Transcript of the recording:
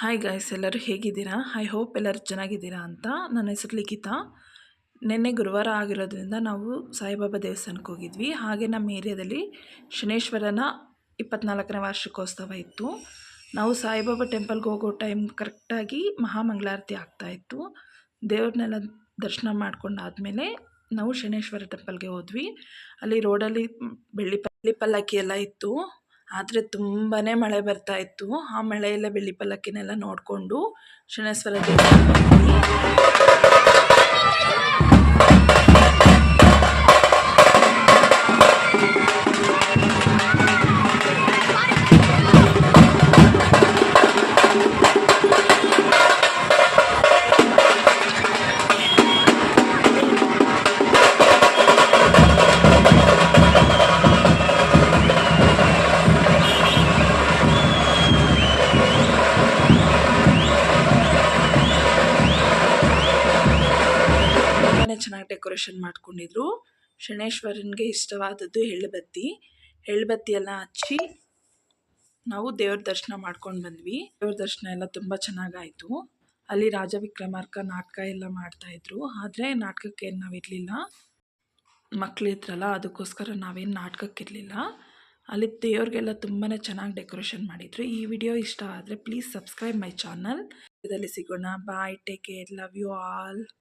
Hi guys ಎಲ್ಲರೂ ಹೇಗಿದ್ದೀರಾ? I hope ಎಲ್ಲರೂ ಚೆನ್ನಾಗಿದ್ದೀರಾ ಅಂತ. ನನ್ನ ಹೆಸರು ಲಿಖಿತಾ. ನಿನ್ನೆ ಗುರುವಾರ ಆಗಿರೋದ್ರಿಂದ ನಾವು ಸಾಯಿಬಾಬಾ ದೇವಸ್ಥಾನಕ್ಕೆ ಹೋಗಿದ್ವಿ. ಹಾಗೆ ನಮ್ಮ ಏರಿಯಾದಲ್ಲಿ ಶನೇಶ್ವರನ ಇಪ್ಪತ್ನಾಲ್ಕನೇ ವಾರ್ಷಿಕೋತ್ಸವ ಇತ್ತು. ನಾವು ಸಾಯಿಬಾಬಾ ಟೆಂಪಲ್ಗೆ ಹೋಗೋ ಟೈಮ್ ಕರೆಕ್ಟಾಗಿ ಮಹಾಮಂಗಳಾರತಿ ಆಗ್ತಾಯಿತ್ತು ದೇವ್ರನ್ನೆಲ್ಲ ದರ್ಶನ ಮಾಡ್ಕೊಂಡಾದಮೇಲೆ ನಾವು ಶನೇಶ್ವರ ಟೆಂಪಲ್ಗೆ ಹೋದ್ವಿ. ಅಲ್ಲಿ ರೋಡಲ್ಲಿ ಬೆಳ್ಳಿ ಬೆಳ್ಳಿ ಪಲ್ಲಕ್ಕಿ ಎಲ್ಲ ಇತ್ತು. ಆದರೆ ತುಂಬಾ ಮಳೆ ಬರ್ತಾ ಇತ್ತು. ಆ ಮಳೆಯೆಲ್ಲ ಬೆಳ್ಳಿ ಪಲ್ಲಕ್ಕಿನೆಲ್ಲ ನೋಡಿಕೊಂಡು ಶನೇಶ್ವರ ತುಂಬಾ ಚೆನ್ನಾಗಿ ಡೆಕೋರೇಷನ್ ಮಾಡ್ಕೊಂಡಿದ್ರು. ಶನೇಶ್ವರನಿಗೆ ಇಷ್ಟವಾದದ್ದು ಎಳ್ಳುಬತ್ತಿ ಎಳ್ಳುಬತ್ತಿ ಎಲ್ಲ ಹಚ್ಚಿ ನಾವು ದೇವ್ರ ದರ್ಶನ ಮಾಡ್ಕೊಂಡು ಬಂದ್ವಿ. ದೇವ್ರ ದರ್ಶನ ಎಲ್ಲ ತುಂಬ ಚೆನ್ನಾಗಾಯಿತು. ಅಲ್ಲಿ ರಾಜ ವಿಕ್ರಮಾರ್ಕ ನಾಟಕ ಎಲ್ಲ ಮಾಡ್ತಾಯಿದ್ರು ಆದರೆ ನಾಟಕಕ್ಕೆ ಏನು ನಾವಿರಲಿಲ್ಲ ಮಕ್ಕಳಿದ್ರಲ್ಲ ಅದಕ್ಕೋಸ್ಕರ ನಾವೇನು ನಾಟಕಕ್ಕಿರಲಿಲ್ಲ ಅಲ್ಲಿ ದೇವ್ರಿಗೆಲ್ಲ ತುಂಬಾ ಚೆನ್ನಾಗಿ ಡೆಕೋರೇಷನ್ ಮಾಡಿದರು. ಈ ವಿಡಿಯೋ ಇಷ್ಟ ಆದರೆ ಪ್ಲೀಸ್ ಸಬ್ಸ್ಕ್ರೈಬ್ ಮೈ ಚಾನಲ್. ಇದರಲ್ಲಿ ಸಿಗೋಣ. Bye. Take care. Love you all.